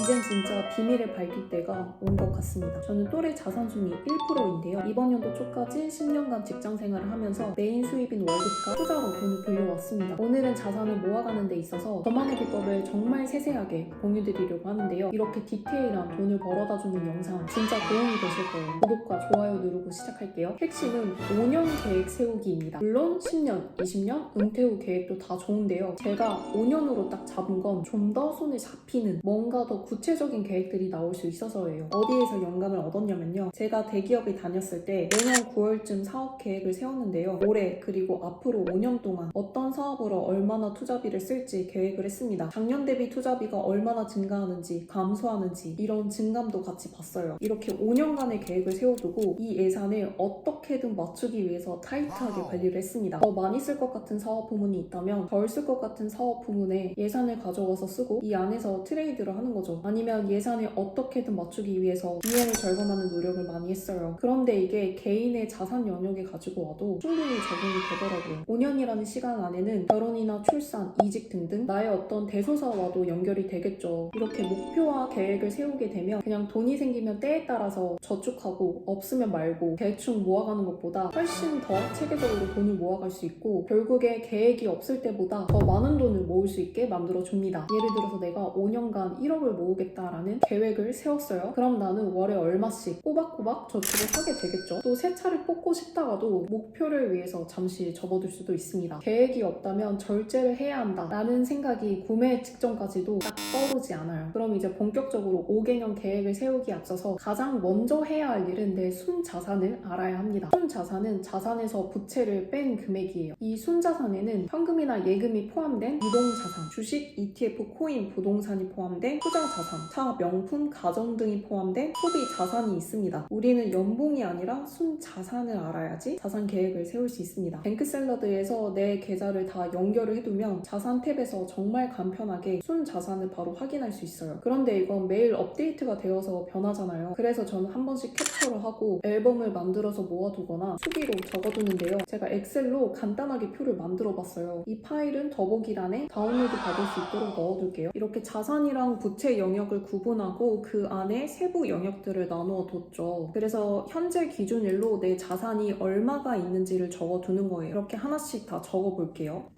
이젠 진짜 비밀을 밝힐 때가 온 것 같습니다. 저는 또래 자산 순위 1%인데요. 이번 연도 초까지 10년간 직장 생활을 하면서 메인 수입인 월급과 투자로 돈을 불려왔습니다. 오늘은 자산을 모아가는 데 있어서 저만의 비법을 정말 세세하게 공유드리려고 하는데요. 이렇게 디테일한 돈을 벌어다 주는 영상 진짜 도움이 되실 거예요. 구독과 좋아요 누르고 시작할게요. 핵심은 5년 계획 세우기입니다. 물론 10년, 20년, 은퇴 후 계획도 다 좋은데요. 제가 5년으로 딱 잡은 건 좀 더 손에 잡히는 뭔가 더 구체적인 계획들이 나올 수 있어서예요. 어디에서 영감을 얻었냐면요. 제가 대기업에 다녔을 때 매년 9월쯤 사업 계획을 세웠는데요. 올해 그리고 앞으로 5년 동안 어떤 사업으로 얼마나 투자비를 쓸지 계획을 했습니다. 작년 대비 투자비가 얼마나 증가하는지 감소하는지 이런 증감도 같이 봤어요. 이렇게 5년간의 계획을 세워두고 이 예산을 어떻게든 맞추기 위해서 타이트하게 관리를 했습니다. 더 많이 쓸 것 같은 사업 부문이 있다면 덜 쓸 것 같은 사업 부문에 예산을 가져와서 쓰고 이 안에서 트레이드를 하는 거죠. 아니면 예산을 어떻게든 맞추기 위해서 비용을 절감하는 노력을 많이 했어요. 그런데 이게 개인의 자산 영역에 가지고 와도 충분히 적용이 되더라고요. 5년이라는 시간 안에는 결혼이나 출산, 이직 등등 나의 어떤 대소사와도 연결이 되겠죠. 이렇게 목표와 계획을 세우게 되면 그냥 돈이 생기면 때에 따라서 저축하고 없으면 말고 대충 모아가는 것보다 훨씬 더 체계적으로 돈을 모아갈 수 있고 결국에 계획이 없을 때보다 더 많은 돈을 모을 수 있게 만들어 줍니다. 예를 들어서 내가 5년간 1억을 모으겠다라는 계획을 세웠어요. 그럼 나는 월에 얼마씩 꼬박꼬박 저축을 하게 되겠죠. 또 새 차를 뽑고 싶다가도 목표를 위해서 잠시 접어둘 수도 있습니다. 계획이 없다면 절제를 해야 한다 라는 생각이 구매 직전까지도 딱 떠오르지 않아요. 그럼 이제 본격적으로 5개년 계획을 세우기 앞서서 가장 먼저 해야 할 일은 내 순 자산을 알아야 합니다. 순 자산은 자산에서 부채를 뺀 금액이에요. 이 순 자산에는 현금이나 예금이 포함된 유동 자산, 주식, ETF, 코인, 부동산이 포함된 투자 자산, 차, 명품, 가전 등이 포함된 소비 자산이 있습니다. 우리는 연봉이 아니라 순 자산을 알아야지 자산 계획을 세울 수 있습니다. 뱅크샐러드에서 내 계좌를 다 연결을 해두면 자산 탭에서 정말 간편하게 순 자산을 바로 확인할 수 있어요. 그런데 이건 매일 업데이트가 되어서 변하잖아요. 그래서 저는 한 번씩 캡처를 하고 앨범을 만들어서 모아두거나 수기로 적어두는데요. 제가 엑셀로 간단하게 표를 만들어 봤어요. 이 파일은 더보기란에 다운로드 받을 수 있도록 넣어둘게요. 이렇게 자산이랑 부채 영역을 구분하고 그 안에 세부 영역들을 나누어 뒀죠. 그래서 현재 기준일로 내 자산이 얼마가 있는지를 적어 두는 거예요. 이렇게 하나씩 다 적어 볼게요.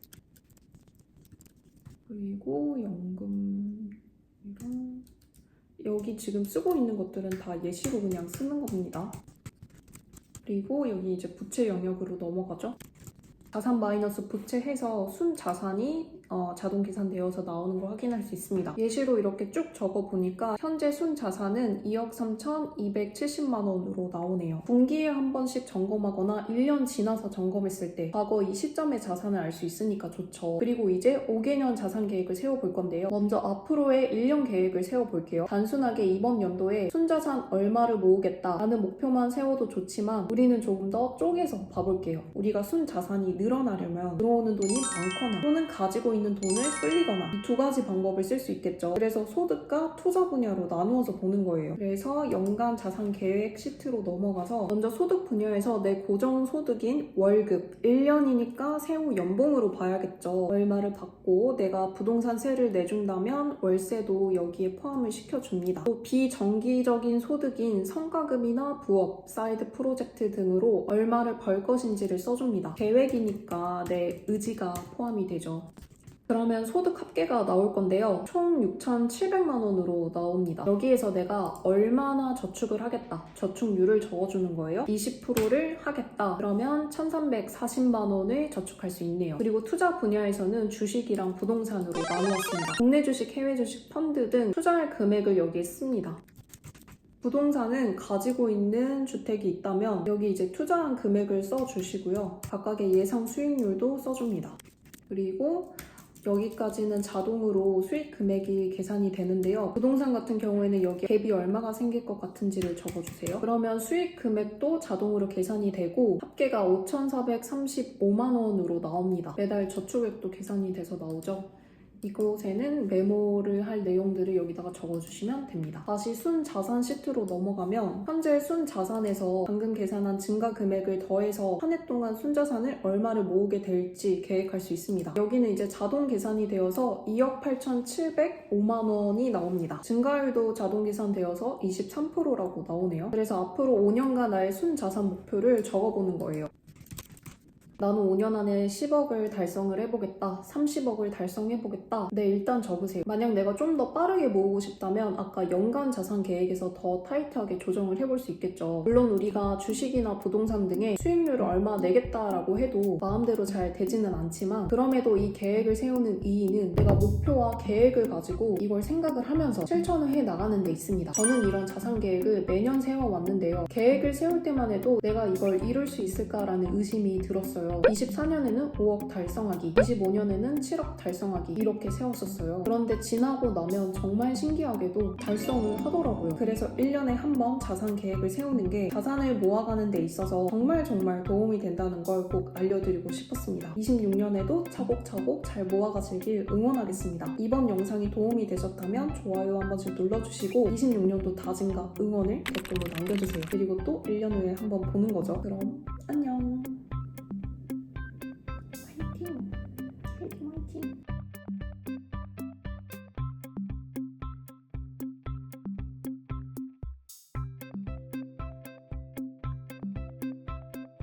그리고 연금이랑 여기 지금 쓰고 있는 것들은 다 예시로 그냥 쓰는 겁니다. 그리고 여기 이제 부채 영역으로 넘어가죠. 자산 마이너스 부채 해서 순 자산이 어, 자동 계산되어서 나오는 걸 확인할 수 있습니다. 예시로 이렇게 쭉 적어 보니까 현재 순 자산은 2억 3,270만 원으로 나오네요. 분기에 한 번씩 점검하거나 1년 지나서 점검했을 때 과거 이 시점의 자산을 알 수 있으니까 좋죠. 그리고 이제 5개년 자산 계획을 세워 볼 건데요. 먼저 앞으로의 1년 계획을 세워 볼게요. 단순하게 이번 연도에 순자산 얼마를 모으겠다라는 목표만 세워도 좋지만 우리는 조금 더 쪼개서 봐볼게요. 우리가 순자산이 늘어나려면 들어오는 돈이 많거나 또는 가지고 있는 돈을 끌리거나 이두 가지 방법을 쓸 수 있겠죠. 그래서 소득과 투자 분야로 나누어서 보는 거예요. 그래서 연간 자산 계획 시트로 넘어가서 먼저 소득 분야에서 내 고정 소득인 월급 1년이니까 세후 연봉으로 봐야겠죠. 얼마를 받고 내가 부동산 세를 내준다면 월세도 여기에 포함을 시켜줍니다. 또 비정기적인 소득인 성과금이나 부업, 사이드 프로젝트 등으로 얼마를 벌 것인지를 써줍니다. 계획이니까 내 의지가 포함이 되죠. 그러면 소득 합계가 나올 건데요. 총 6,700만 원으로 나옵니다. 여기에서 내가 얼마나 저축을 하겠다. 저축률을 적어주는 거예요. 20%를 하겠다. 그러면 1,340만 원을 저축할 수 있네요. 그리고 투자 분야에서는 주식이랑 부동산으로 나누었습니다. 국내 주식, 해외 주식, 펀드 등 투자할 금액을 여기에 씁니다. 부동산은 가지고 있는 주택이 있다면 여기 이제 투자한 금액을 써주시고요. 각각의 예상 수익률도 써줍니다. 그리고 여기까지는 자동으로 수익 금액이 계산이 되는데요. 부동산 같은 경우에는 여기 갭이 얼마가 생길 것 같은지를 적어주세요. 그러면 수익 금액도 자동으로 계산이 되고 합계가 5,435만 원으로 나옵니다. 매달 저축액도 계산이 돼서 나오죠. 이곳에는 메모를 할 내용들을 여기다가 적어주시면 됩니다. 다시 순 자산 시트로 넘어가면 현재 순 자산에서 방금 계산한 증가 금액을 더해서 한 해 동안 순 자산을 얼마를 모으게 될지 계획할 수 있습니다. 여기는 이제 자동 계산이 되어서 2억 8,705만 원이 나옵니다. 증가율도 자동 계산되어서 23%라고 나오네요. 그래서 앞으로 5년간 나의 순 자산 목표를 적어보는 거예요. 나는 5년 안에 10억을 달성을 해보겠다. 30억을 달성해보겠다. 네, 일단 적으세요. 만약 내가 좀 더 빠르게 모으고 싶다면 아까 연간 자산 계획에서 더 타이트하게 조정을 해볼 수 있겠죠. 물론 우리가 주식이나 부동산 등의 수익률을 얼마 내겠다라고 해도 마음대로 잘 되지는 않지만 그럼에도 이 계획을 세우는 이유는 내가 목표와 계획을 가지고 이걸 생각을 하면서 실천을 해 나가는 데 있습니다. 저는 이런 자산 계획을 매년 세워왔는데요. 계획을 세울 때만 해도 내가 이걸 이룰 수 있을까라는 의심이 들었어 요. 24년에는 5억 달성하기, 25년에는 7억 달성하기 이렇게 세웠었어요. 그런데 지나고 나면 정말 신기하게도 달성을 하더라고요. 그래서 1년에 한 번 자산 계획을 세우는 게 자산을 모아가는 데 있어서 정말 정말 도움이 된다는 걸 꼭 알려드리고 싶었습니다. 26년에도 차곡차곡 잘 모아가시길 응원하겠습니다. 이번 영상이 도움이 되셨다면 좋아요 한 번씩 눌러주시고 26년도 다짐과 응원을 댓글로 남겨주세요. 그리고 또 1년 후에 한번 보는 거죠. 그럼 안녕. you.